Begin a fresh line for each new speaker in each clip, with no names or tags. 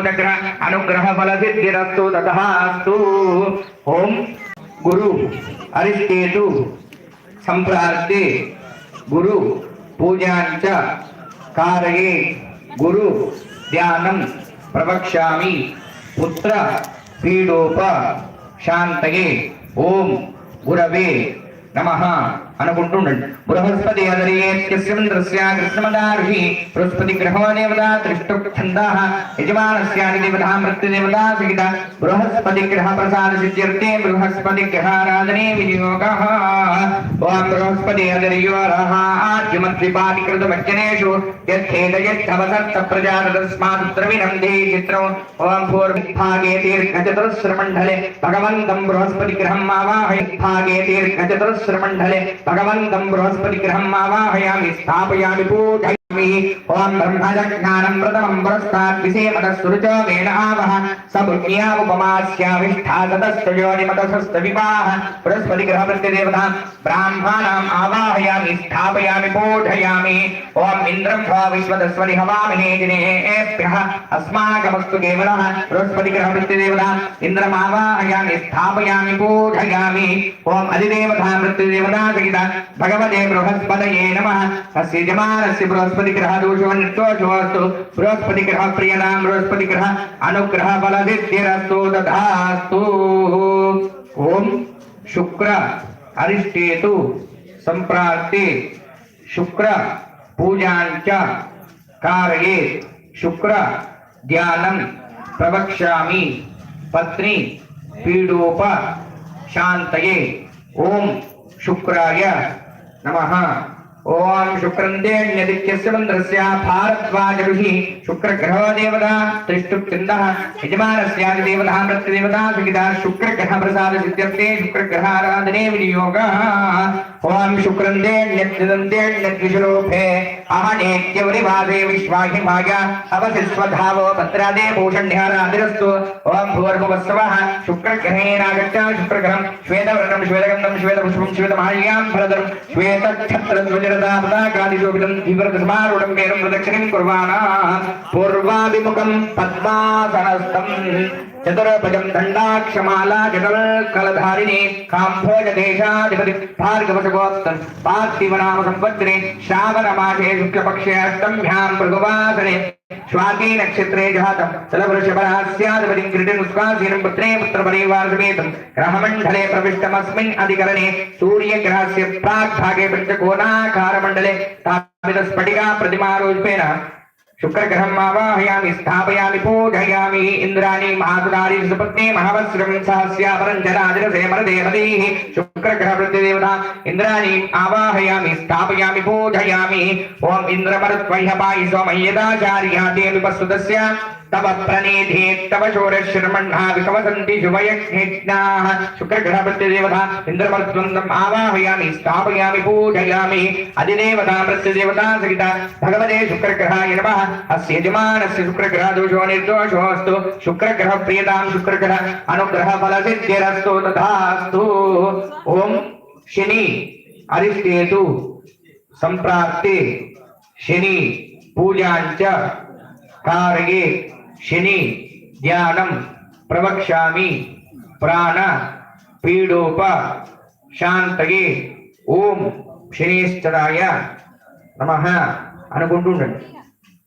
దగ్గర అనుగ్రహ ఫల సిద్ధిరస్తు తథాస్తు ఓం గురు అరిష్టేతు సంప్రార్థి గురు పూజాంచ కారయే గురు ధ్యానం ప్రవక్ష్యామి పుత్ర పీడోప శాంతయే. ఓం గురవే నమ అనుకుంటుండండి. बृहस्पति बृहस्पति ग्रहो देवता मृत्युदेवता बृहस्पति ग्रहप्रसादसिद्ध्यर्थे बृहस्पति ग्रहाराधने बृहस्पति अदर्योरहाद्युमत्रिपादिकृतवचनेषु यच्छेदयच्छवसत्त प्रजातस्माद्रविणं देचित्रौ ॐ पूर्वभागे दीर्घचतुरस्रमण्डले भगवन्तं बृहस्पतिग्रहम् आवाहय भागे भगवन्तं बृहस्पति బృహస్పతి గ్రహం ఆవాహయామి స్థాపయామి పూజయామి ఓం బ్రహ్మజ్ఞానం ప్రథమం పురస్తాద్ విసేమత సురుచో వేణ ఆవహ. సముజ్ఞాముపమాస్యావిష్ఠాతస్తయోనిమతసస్త వివాహ బృహస్పతి గ్రహ ప్రత్యదేవత బ్రాహ్మణాం ఆవాహయామి స్థాపయామి పూజయామి ఓం ఇంద్రం స్వ విశ్వదస్వని హవామినే దినేభ్యః అస్మాకమస్తు కేవలః. బృహస్పతి గ్రహ ప్రత్యదేవత ఇంద్రం ఆవాహయామి స్థాపయామి పూజయామి ఓం అధిదేవత మృత్యుదేవత సహిత. భగవతే बृहस्पति ग्रह दोषवन्यत्वशोऽस्तु बृहस्पति ग्रह प्रियनां बृहस्पति ग्रह अनुग्रह बलदित्यरस्तु दधास्तु। ओम शुक्र अरिष्टेतु संप्राप्ते। शुक्र पूजाञ्च कारये। शुक्र ध्यानं प्रवक्ष्यामि। पत्नी पीडोप शांतये ओम शुक्राय नमः। ओम शुक्रन्देण्यदित्यस्य भारद्वाजरुहि शुक्रग्रहो देवता त्रिष्टुप्छन्दः यजमानस्यादिदेवता मृत्युदेवता, सुखिता, शुक्रग्रहप्रसादसिद्ध्यर्थे, शुक्रग्रहाराधने विनियोगः। ओम शुक्रन्देण्यद्विदन्तेण्यद्विशलोभे अहनेत्यवरिवादे विश्वाहिमाय तपसि स्वधावो भद्रादे भूषण्यराधिरस्तु ओम भूर्भुवस्वः शुक्रग्रहेणागच्छ शुक्रग्रहं, श्वेतवर्णं, श्वेतगन्धं, श्वेतपुष्पं, श्वेतमाल्यां फलदं श्वेतक्षत्रध्वज ഇവർക്ക് പ്രദക്ഷിണം കുർവാണ പൂർവാഭിമുഖം പത്മാസനസ്ഥം. चतुर्भजम् दण्डाक्षमाला जगल्कलधारिणे काम्भोजदेशाधिपति भार्गवसगोत्तम् पार्थिवनाम संवत्सरे श्रावणमासे शुक्लपक्षे अष्टम्भ्याम् भृगवासरे स्वाति नक्षत्रे जातम् सलवृषभरास्याधिपतिम् क्रीडनुष्कासीनम् पुत्रे पुत्रपरिवारसमेतम् ग्रहमण्डले प्रविष्टमस्मिन् अधिकरणे सूर्यग्रहस्य प्राग्भागे पञ्चकोणाकारमण्डले स्थापितस्फटिका प्रतिमारूपेण शुक्रग्रहम आवाहयामि, स्थापयामि, पूजयामि इंद्राणी मातुदारी सुपत्नी महावस्त्रं सहस्यापरञ्चनादिरसे मरदेवतीः शुक्रग्रहवृत्तिदेवता इंद्राणी आवाहयामि, स्थापयामि, पूजयामि। ओम इन्द्रमरुत्वह्यपायि सोमह्यदाचार्या देविपस्तुतस्य तव प्रणीधे तव शोरशर्मण्णा विकवसन्ति शुभयज्ञाः शुक्रग्रहप्रत्यदेवता इन्द्रमरुत्वन्दम् आवाहयामि स्थापयामि पूजयामि अधिदेवता प्रत्यदेवता सहिता भगवते शुक्रग्रहाय नमः अस्य यजमानस्य शुक्रग्रहदोषो निर्दोषोऽस्तु शुक्रग्रहप्रियतां शुक्रग्रह अनुग्रहफलसिद्धिरस्तु तथास्तु ॐ शनि अरिष्टेतु सम्प्राप्ते शनि पूजाञ्च कारये శని ధ్యానం ప్రవక్ష్యామి ప్రాణ పీడోప శాంతయే ఓం శనీశ్వరాయ నమ అనుకుంటుండండి.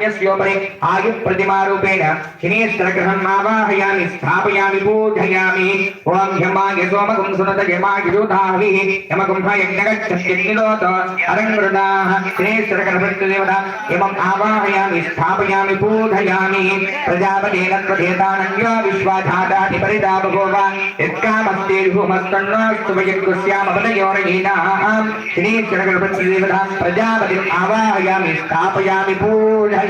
नान्यस्योमनि आयुप्रतिमारूपेण शनेश्वरग्रहम् आवाहयामि, स्थापयामि पूजयामि ॐ ह्यम्बाङ्गे सोमकुं सुनतयमायुधाभिः यमकुम्भयज्ञगच्छत्यग्निलोत अलङ्कृताः शनेश्वरगणपतिदेवता एवम् आवाहयामि, स्थापयामि पूजयामि प्रजापतेन प्रभेतानन्यो विश्वाधाताधिपरितापको वा यत्कामस्ते भूमस्तन्नास्तु वयकृस्यामवलयोरयीनाः शनेश्वरगणपतिदेवता प्रजापतिम् आवाहयामि, स्थापयामि पूजयामि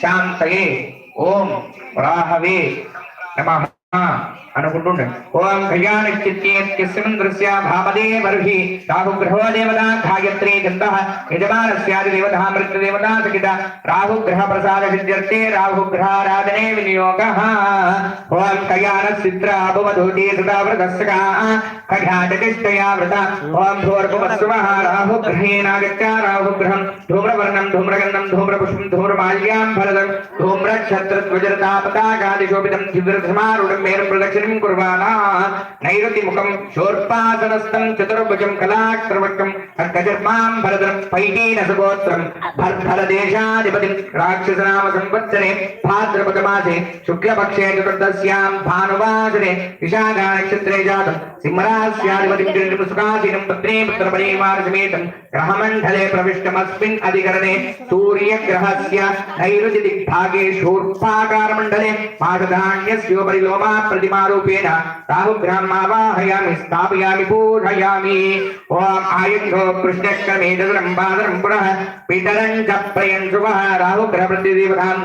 शांत ओम राहवे नमः। అనుకుంటుండే. ఓం కళ్యాణశ్చిత్యేత్యస్మింద్రస్య భామదే వర్హి. రాహుగ్రహో దేవతా గాయత్రీ గంధః యజమానస్యాది దేవతా మృత్యుదేవతా సహిత రాహుగ్రహ ప్రసాద సిద్ధ్యర్థే రాహుగ్రహారాధనే వినియోగः. ఓం కళ్యాణసిద్ర అభవధూతి సుతావృతస్కా కళ్యాణకిష్టయా వృత ఓం భూర్భువస్సువః రాహుగ్రహేనాగత్య రాహుగ్రహం ధూమ్రవర్ణం ధూమ్రగంధం ధూమ్రపుష్పం ధూమ్రమాల్యాం ఫలదం. ధూమ్రక్షత్రధ్వజరతాపతాకాదిశోభితం దివ్యరథమారుఢం మేరం కుర్వాణా నైరుతిముఖం శోర్పాసనస్థం చతుర్భుజం కళాక్రమకం ఖడ్గజర్మాం భరదం పైటీన సుగోత్రం భర్ఫలదేశాధిపతిం రాక్షసనామ సంవత్సరే భాద్రపదమాసే శుక్లపక్షే చతుర్దశ్యాం భానువాసరే విశాఖా నక్షత్రే జాతం సింహరాస్యాధిపతిం సుఖాసీనం పత్రే పుత్రపరివారసమేతం గ్రహమండలే ప్రవిష్టమస్మిన్ అధికరణే సూర్యగ్రహస్య నైరుతి దిగ్భాగే శూర్పాకారమండలే మాషధాన్యస్యోపరి లోమా ప్రతిమారు प्रतिमारूपेण राहुग्रहमावाहयामि स्थापयामि ॐ चतुरं बादरं पुनः पितरं च प्रयन्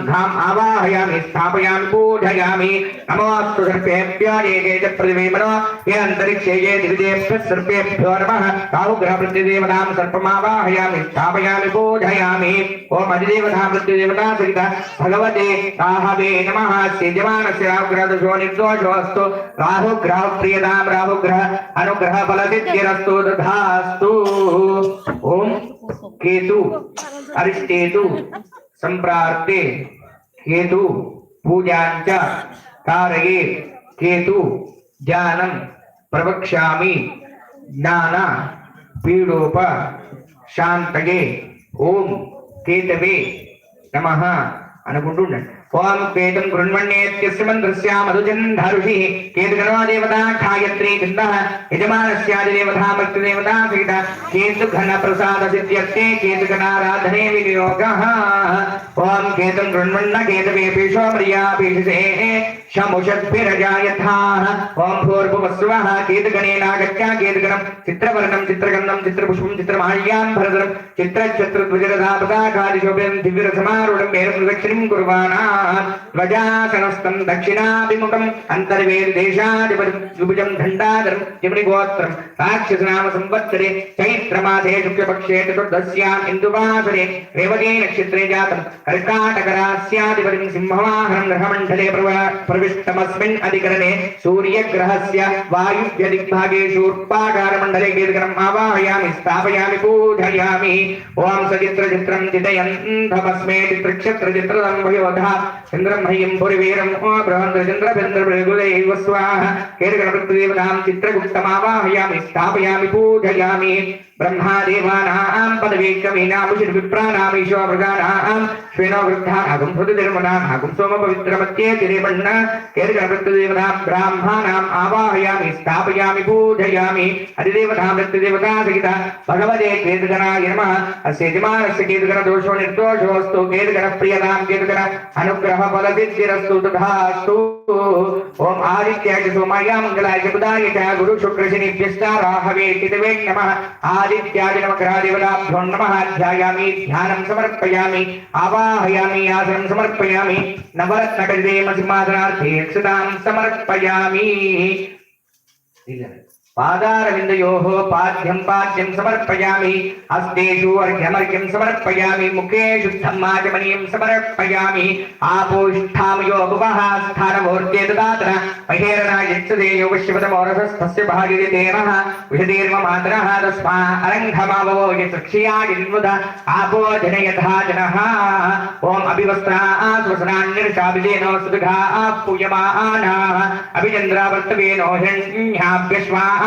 धाम् आवाहयामि, स्थापयामि नमोऽस्तु सर्पेभ्यो च प्रतिमेमनो ये अन्तरिक्षे ये सर्पेभ्यो नमः। सर्पमावाहयामि स्थापयामि ॐ मृत्युदेवता सहित भगवते, राहवे नमः। निर्दोषोऽस्तु। సిద్ధిరస్తు రాహు గ్రహ ప్రియతాం రాహు గ్రహ అనుగ్రహ ఫల సిద్ధిరస్తు దధాస్తు ఓం కేతు అరిష్టేతు సంప్రార్థే కేతు పూజాంచ తారయే కేతు జ్ఞానం ప్రవక్ష్యామి జ్ఞాన పీడోప శాంతయే ఓం కేతవే నమ అనుకుంటూ ఉండండి ओम पेतम गृण्वण्येत्यस्य मन्त्रस्य मधुजन्धर्षिः केतुगणो देवता खायत्री चिन्दः यजमानस्यादि देवता मृत्युदेवता सहित केतुघनप्रसादसिद्ध्यर्थे केतुगणाराधने विनियोगः। ओम केतुं गृण्वन्न प्रिया प्रियापीषिते ఓం భూర్భువస్వః కేతుగణేనాగత్య కేతుగణం చిత్రవర్ణం చిత్రగంధం చిత్రపుష్పం చిత్రమాల్యాం భరదరం చిత్రఛత్రధ్వజరథాపతాకాదిశోభితం దివ్యరథమారుఢం మేరం దక్షిణం కుర్వాణా ధ్వజాసనస్థం దక్షిణాభిముఖం అంతర్వేదేశాధిపతిం విభుజం దండాధరం జమునిగోత్రం రాక్షసనామ సంవత్సరే చైత్రమాసే శుక్లపక్షే చతుర్దశ్యాం ఇందువాసరే రేవతే నక్షత్రే జాతం కర్కాటకరాస్యాధిపతిం సింహవాహనం గ్రహమండలే ప్రవ- ప్రవిష్టమస్మిన్ అధికరణే సూర్యగ్రహస్య వాయువ్యదిగ్భాగే శూర్పాకారమండలే కేతకరం ఆవాహయామి స్థాపయామి పూజయామి ఓం సచిత్ర చిత్రం చితయంధమస్మే చిత్రక్షత్ర చిత్రదం వయోధ చంద్రం హ్రీం పురివీరం ఓ బృహంద్ర చంద్ర చంద్ర ప్రగులైవ స్వాహ కేతకరమృతదేవతాం చిత్రగుప్తమావాహయామి స్థాపయామి పూజయామి బ్రహ్మాదేవానాం పదవీకమీనాముషిర్విప్రాణామీశో మృగానాం శ్వేనో వృద్ధానాగం హృదయర్మణానాగం సోమ పవిత్రమత్యే తిరేబಣ್ణ కేతకరమృతదేవతాం బ్రాహ్మణాం ఆవాహయామి స్థాపయామి పూజయామి అధిదేవతా మృత్యుదేవతా సహిత భగవదే కేతుగణాయ నమః అస్య యజమానస్య ఓం ఆదిత్యాయ చ సోమాయ మంగళాయ బుధాయ గురు శుక్ర శనిభ్యశ్చ రాహవే కేతవే నమః. ఆదిత్యాయ నమగ్రహాదేవతాభ్యో నమ. ధ్యాయామి ధ్యానం సమర్పయామి ఆవాహయామి ఆసనం సమర్పయామి నవరత్నకృదేమ సింహాసనార్థే అక్షతాం సమర్పయామి. పాదారవిందయోः పాద్యం పాద్యం సమర్పయామి హస్తేషు అర్ఘ్యమర్ఘ్యం సమర్పయామి ముఖే శుద్ధం మాజమనీయం సమర్పయామి ఆపోష్ఠామయో భువః స్థానమూర్తే దదాతన మహేరణాయచ్చదేయో విశ్వతమోరసస్తస్య భాగిరితేనః విషదీర్మ మాతరः తస్మా అరంఘమావో యక్షయాగిన్ముద ఆపో జనయథా జనः ఓం అభివస్త్రా స్వసనాన్నిర్షాభిజేనో సుదుఘా ఆపూయమానా అభిచంద్రావర్తవేనో హిరణ్యాభ్యశ్వాన్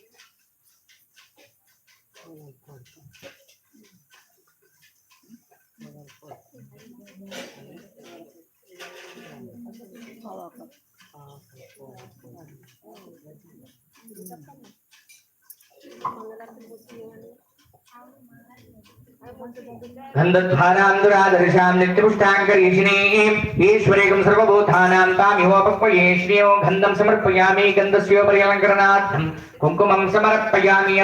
गन्धध्वानान्दुरादर्शां नित्यपुष्टाङ्करीषिणीम् ईश्वरेकं सर्वभूतानां तामिवोपक्वये श्रियो गन्धं समर्पयामि गन्धस्योपर्यलङ्करणार्थं कुङ्कुमं समर्पयामि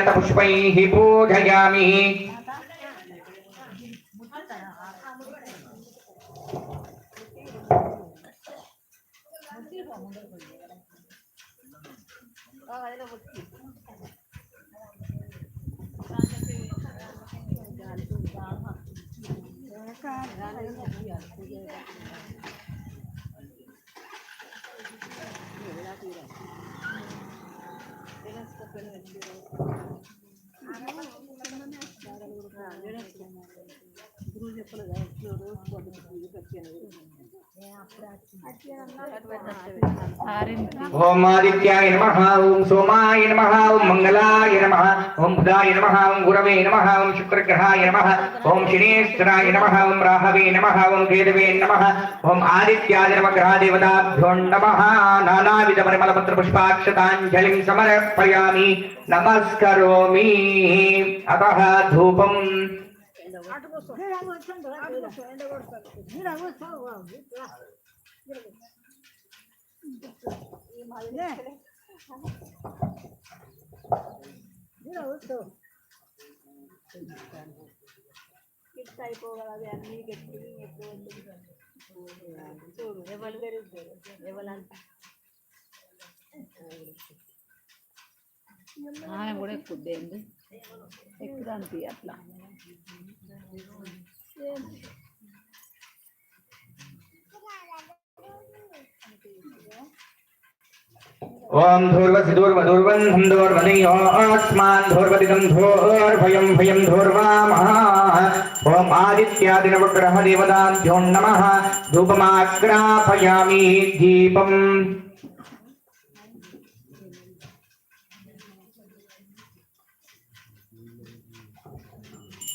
Gracias. ओम नमः, ओम सोमाय नमः, ओम मंगलाय नमः, ओम बुधाय नमः, ओम गुरवे नमः, ओम शुक्रग्रहाय नमः, ओम शनेश्वराय नमः, ओम राहवे नमः, ओम केदवे नमः, ओम आदित्याय नमः। ग्रहदेवताभ्यो नमः नानाविध परिमल पत्र समर्पयामि। नमस्करोमि। अतः धूपं
కిట్స్ అయిపోగలదు అన్ని గట్టి ఎక్కువ చూడు ఎవరు పెరుగుతారు ఎవరంత
ఆయన కూడా ఎక్కుద్దేంది ఎక్కుదానికి
एक क्रांती आपला ओम धूर्वसिदूर्वधूर्वन्धं धूर्वदिदं भयं धूर्वामः। नमः। धूपमाग्रापयामि दीपम्।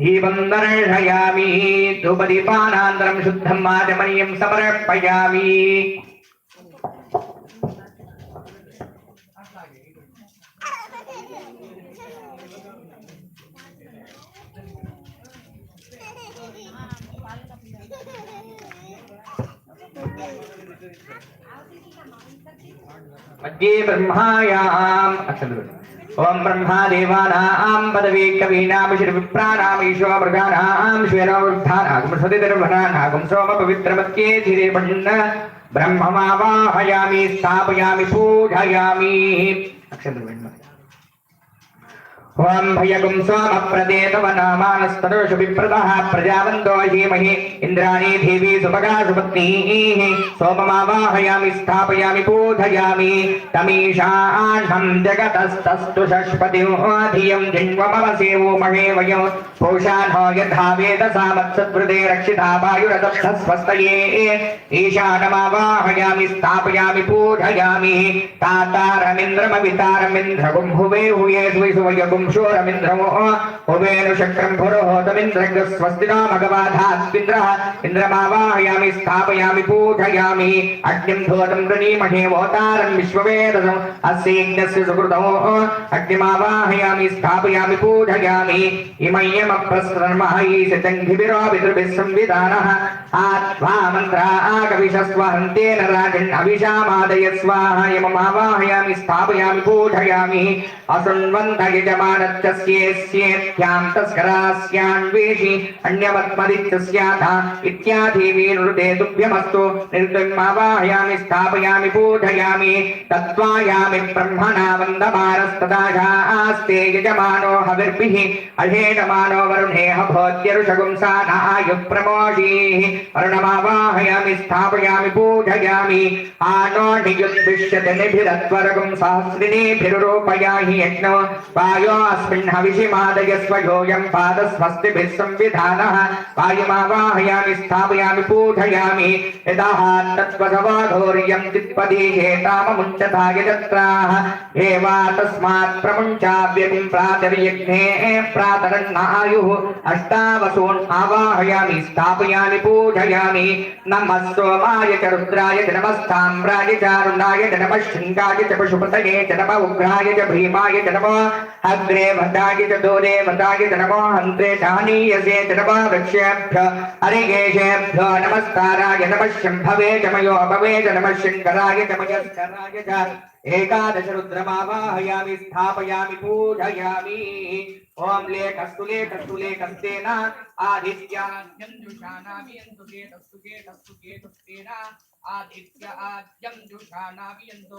दीपन्दर्शयामि धूपदीपानान्तरं शुद्धं माजमनीयं समर्पयामि Thank you. मध्ये ब्रह्मायाम् अच्छा, ॐ ब्रह्मा देवानां पदवी कवीनामिषिर्विप्राणामीशो मृगाणां श्वेनवृद्धानागुं धीरे ఓం భయగుం సోమప్రదేతవ నామానస్తదోషు విప్రదః ప్రజావంతో హీమహి ఇంద్రాణీ దేవీ సుభగా సుపత్నీః సోమమావాహయామి స్థాపయామి పూజయామి తమీషాహం జగతస్తస్తు షష్పతిం ధియం జిన్వమవసేవో మహే వయం పూషాన్హో యథా వేద సామత్సద్వృతే రక్షితా వాయురదక్ష స్వస్తయే ఈశానమావాహయామి స్థాపయామి పూజయామి తాతారమింద్రమవితారమింద్రగుం హువే హుయే पुरुषोरमिन्द्रमो होमेनुशक्रम्भुरोहोतमिन्द्रस्वस्तिनामगवाधास्मिन्द्रः इन्द्रमावाहयामि स्थापयामि पूजयामि अग्निम् धोतम् वृणीमहे वोतारम् विश्ववेदसम् अस्य यज्ञस्य सुकृतो अग्निमावाहयामि स्थापयामि पूजयामि इमय्यमप्रसन्महयी सचङ्घिभिरो पितृभिः संविधानः आत्मा मन्त्रा आकविशस्वहन्तेन राजन् अभिशामादय स्वाहा यममावाहयामि स्थापयामि पूजयामि असुन्वन्त यजमानत्यस्येस्येत्यां तस्करास्यान्वेषि अन्यवत्मदित्यस्याथा इत्यादिवीनुते तुभ्यमस्तु निर्दुर्मावाहयामि स्थापयामि पूजयामि तत्त्वायामि ब्रह्मणा वन्दमानस्तदाशास्ते यजमानो हविर्भिः अहेडमानो वरुणेह भोत्यरुषगुंसा नायुः प्रमोषीः అరుణమావాహయామి స్థాపయామి పూజయామి ఆనోయుద్ధిష్యతనిభిరత్వరగం సహస్రిణీభిరుపయాహి యజ్ఞ వాయో అస్మిన్ హవిషి మాదయస్వ యోయం పాదస్వస్తిభిర్ సంవిధాన వాయుమావాహయామి స్థాపయామి పూజయామి యదాహాత్తత్వసవాఘోర్యం తిత్పదీయేతామముంచతాయ చత్రాః ఏవా తస్మాత్ ప్రముంచావ్యకుం ప్రాతర్యజ్ఞే ప్రాతరన్నాయుః అష్టావసోన్ ఆవాహయామి స్థాపయామి పూజ पूजयामि नमः सोमाय च रुद्राय च नमस्ताम्राय च अरुणाय च नमः शृङ्गाय च पशुपतये च नमः उग्राय च भीमाय च नमः अग्रे भद्राय च दूरे भद्राय च नमः हन्त्रे चानीयसे च नमः वृक्षेभ्य हरिकेशेभ्यो नमस्काराय नमः शम्भवे च मयोभवे च नमः शङ्कराय च मयस्कराय च एकादश रुद्रमावाहयामि स्थापयामि, पूजयामि। ॐ लेखस्तु लेखस्तु, लेखस्तेन। यन्तु केतस्तु केतस्तु, केतस्तेन। आदित्य, आद्यं जुषाणाभियन्तु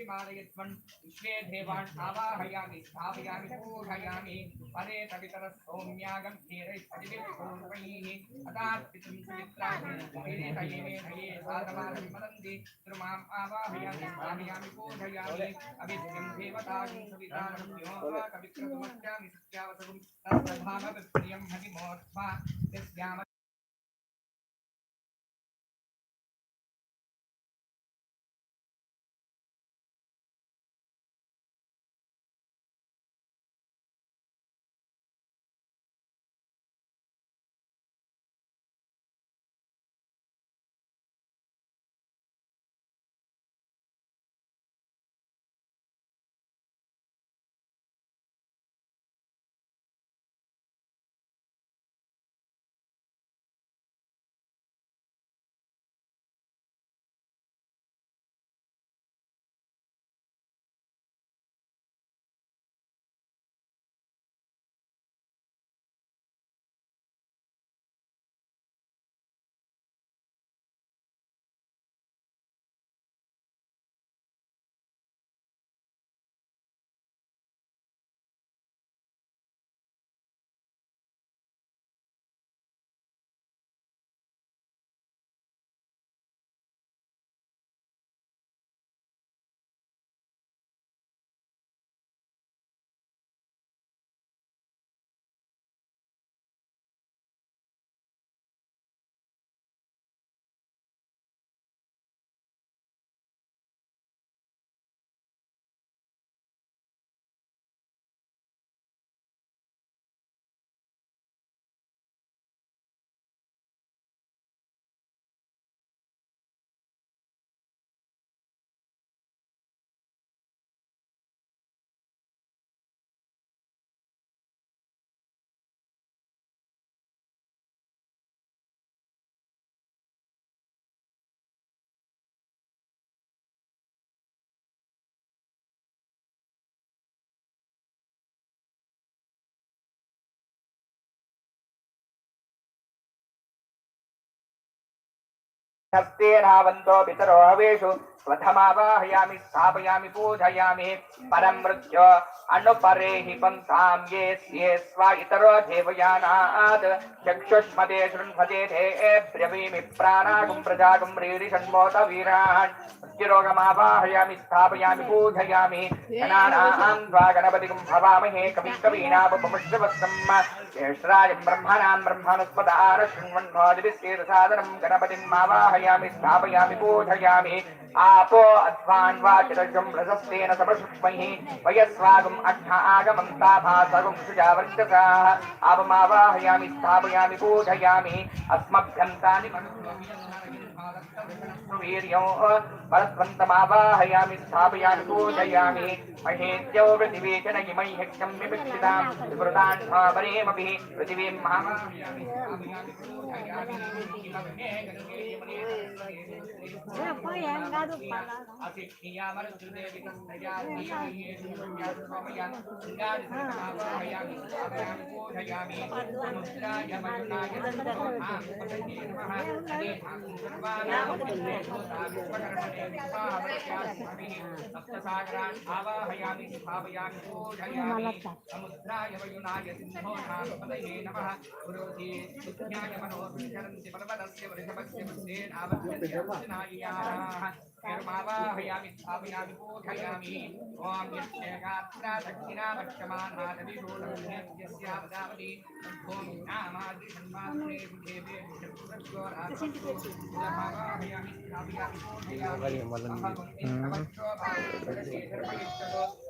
परिषिमालयत्वन् विश्वे देवान् आवाहयामि स्थापयामि पूजयामि। परे कवितरः सौम्यागं क्षीरैः अतात्पितुं सुमित्राये साधमानं वदन्ति, त्रुमाम् आवाहयामि स्थापयामि पूजयामि। अविद्यं देवतां सवितानं कविक्रतुमस्यामि सत्यावसगुं तत्प्रधानविप्रियं हरिमोत्मा यस्याम हस्तेनावन्तो पितरो हवेषु स्वधमावाहयामि स्थापयामि पूजयामि परं मृत्यो अनुपरेहि पन्थां ये स्ये स्वा इतरो देवयानात् चक्षुष्मदे शृण्वते ते ब्रवीमि प्राणागुं प्रजागुं रीरिषण्मोत वीरान् मृत्युरोगमावाहयामि स्थापयामि पूजयामि गणानां द्वा गणपतिं भवामहे कविं कवीनापमुष्यवस्तम् ज्येष्ठराजं ब्रह्मणां ब्रह्मणुस्पदार शृण्वन्नोदिभिस्तीर्थसादनं गणपतिं मावाहयामि स्थापयामि पूजयामि आपो अध्वान् वा चिरजम् रजस्वेन समसूक्ष्मैः वयस्वागम् अट्ठ आगमन्ता भासगम् सुजावर्चसाः आपमावाहयामि स्थापयामि, बोधयामि, अस्मभ्यन्तानि परस्वन्तमावाहयामि, स्थापयामि पूजयामि महेद्यौ पृथिवीचन इमह्यक्षम् विवक्षिताम् विवृतान्भावरेमपि पृथिवीम् महामायामि। सप्तसागरान् आवाहयामि भावयामि ओढयामि समुद्राय वयुनाय सिंहो नामपदये नमः पुरोधे सुज्ञाय मनोभिचरन्ति पर्वतस्य वृषभस्य वृद्धेनावध्यन्ति नायियाः कर्मावाहयामि स्थापयामि बोधयामि ॐ यस्यगात्रा दक्षिणावर्षमान् माधवीभूतस्यावदावति भूमि नामादिषन्मात्रे देवे स्थापयामि। स्थापयामि बोधयामि अहं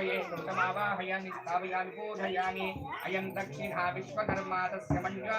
అవిద్యా గోతమాగిరి నూషతా వ్రతావనే ఇంద్రవాధాయ కృష్ణయే కృతమావాహయామి స్థాపయామి పూజయామి అయం దక్షిణా విశ్వకర్మా తస్య మన్యా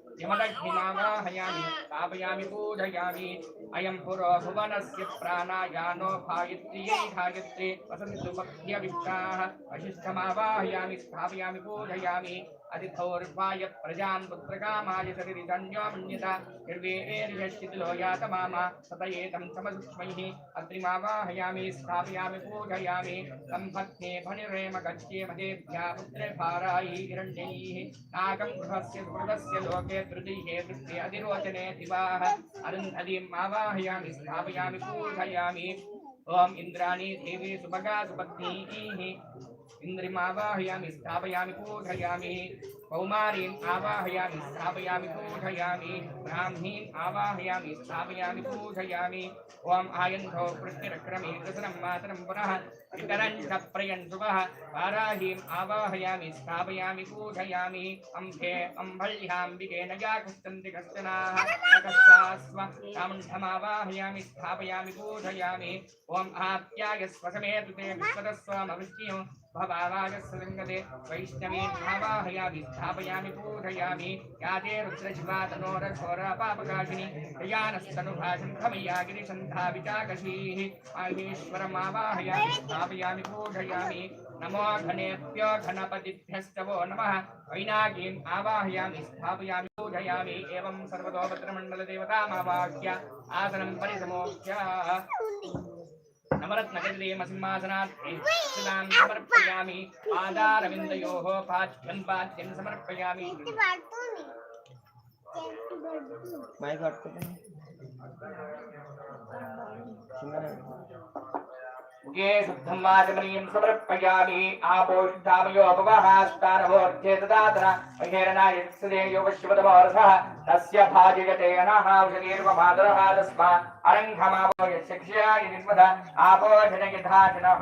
हिमदग्निमावाहयामि स्थापयामि, पूजयामि। अयं पुरो भुवनस्य प्राणायानो भायित्र्यै धायित्रे वसन्तुमध्यविष्टाः वशिष्ठमावाहयामि, स्थापयामि, पूजयामि। अतिथौर्वाय प्रजान् पुत्रकामाय सतिरिदन्योमन्यत निर्वेरेर्यश्चितिलो यात माम तत एतं समसुक्ष्मैः अग्निमावाहयामि, स्थापयामि, पूजयामि। तं फनिरेम गच्छे मदेभ्या पुत्रे भारायि हिरण्यैः। नागं गृहस्य स्मृतस्य लोके धृतिः पृष्ठे अधिरोचने दिवाः। अरुन् अलिम् आवाहयामि, स्थापयामि पूजयामि ॐ इन्द्राणि देवी सुभगा सुपत्नीः इन्द्रिमावाहयामि स्थापयामि पूजयामि कौमारीम् आवाहयामि, स्थापयामि पूजयामि ब्राह्मीम् आवाहयामि, स्थापयामि पूजयामि ॐ आयन्धो पृष्टिरक्रमे कृसनं मातरं पुनः కృతనం మాతరం పునః ప్రయన్ శుభః వారాహీం ఆవాహయామి స్థాపయామి పూజయామి అంభే అంబళ్యాం నయా కష్టంతి కష్టనాః చాముండమావాహయామి స్థాపయామి పూజయామి ఓం ఆప్యాయ స్వసమేతు తే విశ్వదస్వామవృష్టియం భవావాగస్సలింగదే వైష్ణవీ ఆవాహయామి స్థాపయామి పూజయామి యాతే రుద్రశివా తనోరఘోర పాపకాశిని దయానస్తనుభాషం ఖమయ్యా గిరిశంధా విచాకశీః మాహేశ్వరమావాహయామి स्थापयामि पूजयामि नमो घनेभ्यो घनपतिभ्यस्तवो नमः। वैनागीम् आवाहयामि, स्थापयामि पूजयामि एवं सर्वतो भद्रमण्डलदेवतामावाह्य आसनं परिसमोक्ष्य नवरत्नगरीमसिंहासनात् समर्पयामि। पादारविन्दयोः पाठ्यं पाठ्यं समर्पयामि। माइक आउट कर मुखे शुद्धमाचमनीयं समर्पयामि। आपोषितामयोपवहास्तानवोऽर्थे ददातन महेरनायत्सदे योगशिवतमोरसः तस्य भाजयते नः औषधीर्वमादरः तस्मात् अरङ्घमापो यस्य क्षयायि निर्मद आपोषणयथा जनः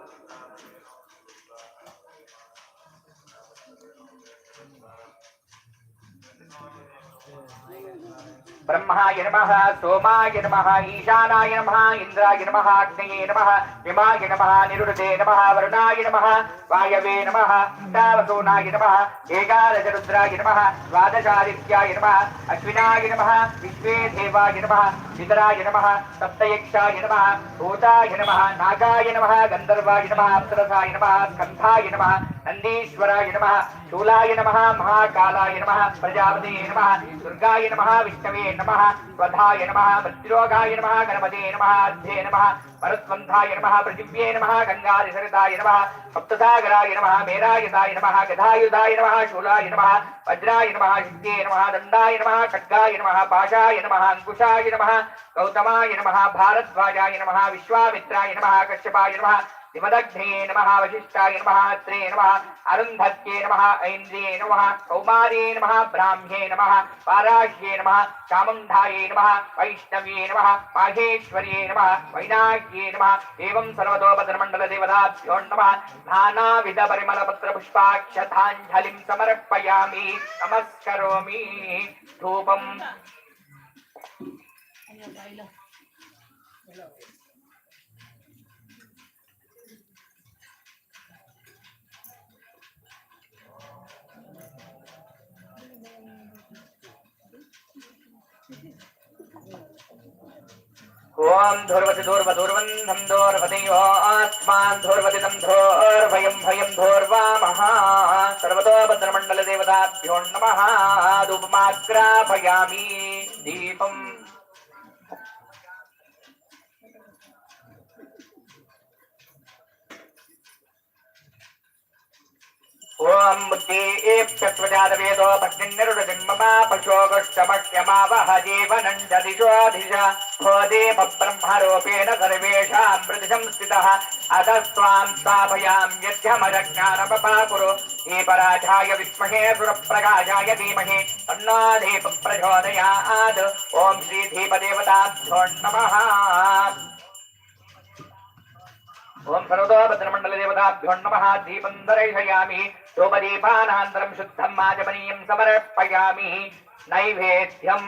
బ్రహ్మాయ నమ సోమాయ నమ ఈశానాయ నమ ఇంద్రాయ నమ అగ్నయే నమ విమాయ నమ నిరుడే నమ వరుణాయ నమ వాయవే నమ తావసూనాయ నమ ఏకాదశరుద్రాయ నమ ద్వాదశాదిత్యాయ నమ అశ్వినాయ నమ విశ్వే దేవాయ నమ వితరాయ నమ సప్తయక్షాయ నమ భూతాయ నమ నాగాయ నమ గంధర్వాయ నమ అప్సరసాయ నమ స్కంధాయ నమ నందీశ్వరాయ నమ శూలాయ నమ మహాకాళాయ నమ ప్రజాపతే నమ దుర్గాయ నమ విష్ణవే నమ స్వధాయ నమ మృత్యురోగాయ నమ గణపతే నమ అధ్యే నమ మరుత్వంధాయ నమ పృథివ్యే నమ గంగారిసరితాయ నమ సప్తసాగరాయ నమ మేరాయుధాయ నమ గదాయుధాయ నమ శూలాయ నమ వజ్రాయ నమ శుద్ధే నమ దండాయ నమ ఖడ్గాయ నమ పాశాయ నమ అంకుశాయ నమ గౌతమాయ నమ భారద్వాజాయ నమ విశ్వామిత్రాయ నమ కశ్యపాయ నమ విమదగ్నే నమ వశిష్టాయ నమ త్రే నమ అరుంధత్యే నమ ఐంద్రియే నమ కౌమారే నమ బ్రాహ్మ్యే నమ పారాహ్యే నమ చాముండాయే నమ వైష్ణవ్యే నమ మాహేశ్వర్యే నమ వైనాగ్యే నమ ఏం సర్వతోపదమండల దేవతాభ్యో నమ నానావిధ పరిమళ పత్ర పుష్పాక్షధాంజలిం సమర్పయామి నమస్కరోమి ధూపం ॐ धोर्वति धोर्वधोर्वन्धम् धोर्वतियो आत्मान् धोर्वति तम् धोर्वयम् भयम् धोर्वामः सर्वतो भद्रमण्डलदेवताभ्यो नमः धूपमाग्राभयामि दीपम्। ओम बुद्धि चक्रजात वेदो भक्ति निर्वृतिर्ममा पशोगुष्टमक्ष्यमावह जीवनं च दिशो दिशा होदेव ब्रह्मरूपेण सर्वेषां प्रतिशं स्थितः अतः त्वां स्थापयाम् यद्यमजज्ञानमपाकुरु। दीपराजाय विद्महे सुरप्रकाशाय धीमहि तन्नो दीपप्रचोदयात् ॐ ओम सर्वतो भद्रमंडल देवताभ्यो नमः। दीपं दर्शयामि धूपदीपानान्तरं शुद्धं
माजपनीयं समर्पयामि। नैवेद्यम्।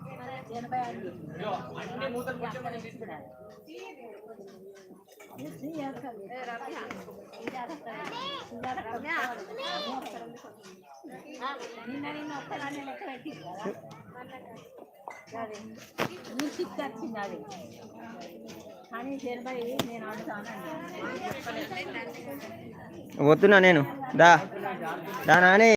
నిన్న నిన్న ఒక్కదాన్ని లెక్క పెట్టి అది
అని శనిపై నేను అడుగుతాను
పోతున్నా నేను? దా. దా నానే.